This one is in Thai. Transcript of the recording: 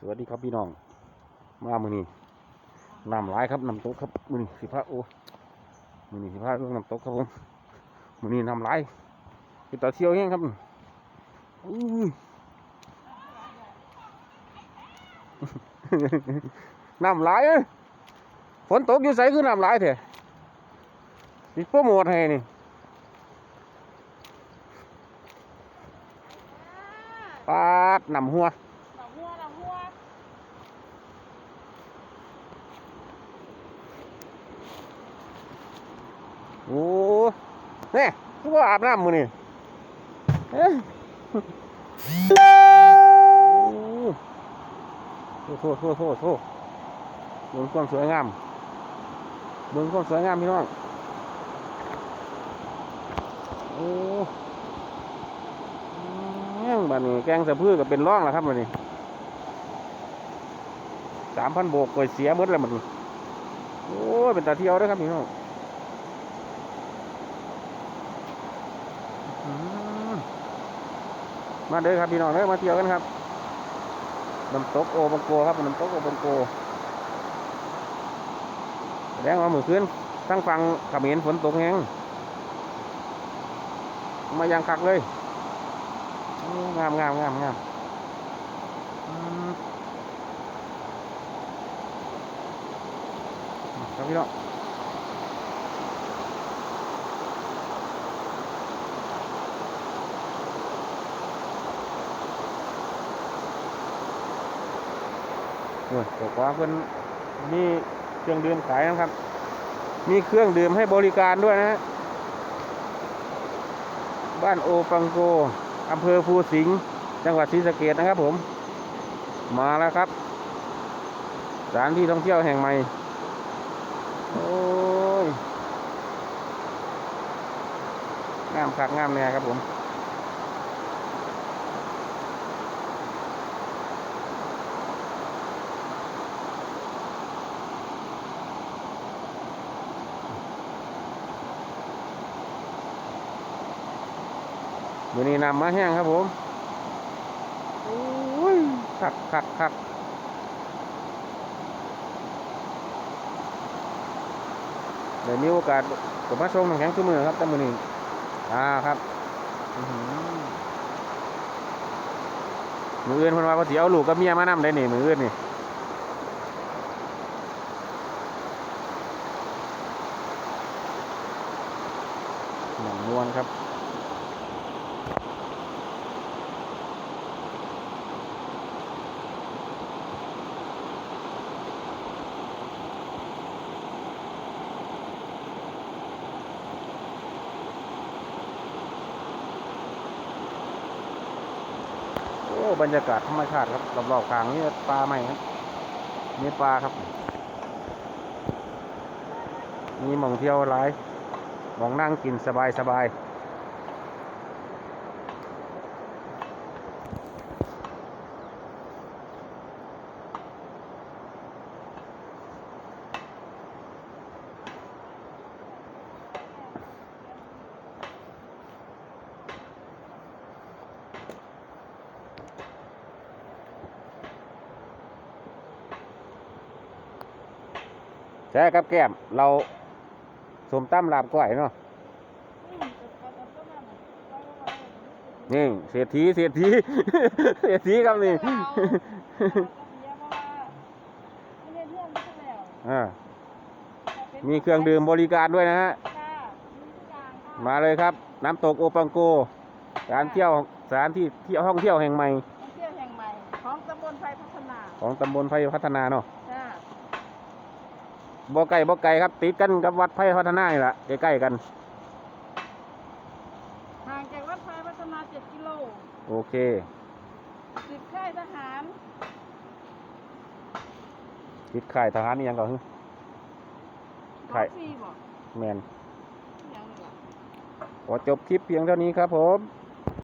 สวัสดีครับพี่น้อง มามือนี้น้ำหลายครับน้ำตกครับมือนี้สิพาโอ้มือนี้สิพาเรื่องน้ำตกครับผมมือนี้น้ำหลายคือต่อเที่ยวแห้งครับอู้น้ำหลายเอ้ฝนตกอยู่ใสคือน้ำหลายเถอะสิโปรโมทให้นี่ปาดน้ำหัวดอกหัว โอ้เนี่ยคือว่าอาบน้ำมือนี่เอ้ยโอ้โหโทษโทษโทษโทษเบิ่งความสวยงามเบิ่งความสวยงามพี่น้อง โอ้ยงบันี้แกงสะพื้ก็เป็นร่องแล้วครับบัดนี้สามพันโบกก๋วยเสียหมดแล้วบันโอ้ยเป็นตาเที่ยวด้วยครับพี่น้อง อืม มาเด้อครับพี่น้องเด้อมาเที่ยวกันครับน้ำตกโอบังโกครับน้ำตกโอบังโกแดงว่าเมื่อคืนทั้งฟังเขมิ้นฝนตกแห้งมายังคักเลยงามงามงามงามอืมครับพี่น้อง โอ้ยบอกว่าเพิ่นมีเครื่องดื่มขายนะครับ มีเครื่องดื่มให้บริการด้วยนะฮะบ้านโอปังโกอำเภอภูสิงห์จังหวัดศรีสะเกษนะครับผม มาแล้วครับสถานที่ท่องเที่ยวแห่งใหม่ โอ้ยงามคักงามแน่ครับผม มือนี้นำมาแห้งครับผมโอ้ยคักคักคักเดี๋ยวมีโอกาสก็มาชมน้ำแข็งทุกมือครับแต่มือนี้อ่าครับอื้อหือมืออื่นเพิ่นว่าเขาสิเอาลูกกับเมียมานำได้นี่มืออื่นนี่หนังมวนครับ บรรยากาศธรรมชาติครับรอบๆกลางนี่ปลาใหม่ครับมีปลาครับ มีหมองเที่ยวหลายหมองนั่งกินสบายสบาย ใช่ครับแก้มเราสมตั้มลาบก้อยเนาะอืมเอาเอาต้นนั้นน่ะเอาเอาเอานี่เศรษฐีเศรษฐีเศรษฐีครับนี่เอาเอาเอาเอาเสียเพราะว่าไม่ได้เพื่อนไม่ใช่แล้วอ่าแต่เป็นมีเครื่องดื่มบริการด้วยนะฮะค่ะมีทุกอย่างค่ะมาเลยครับ น้ำตกโอปังโกสถานเที่ยวสถานที่เที่ยวท่องเที่ยวแห่งใหม่ท่องเที่ยวแห่งใหม่ ของตำบลไฟพัฒนา ของตำบลไผ่พัฒนาเนาะจ้า บ่ไก่บ่ไก่ครับ ติดกันกับวัดไผ่พัฒนานี่แหละใกล้ๆกัน ห่างจากวัดไฟพัฒนา7กิโลโอเคสิบค่ายทหารติดข่ายทหารนี่ยังก่อนขอค่ายฟรีบอกแมนยังเหลือขอจบคลิปเพียงเท่านี้ครับผม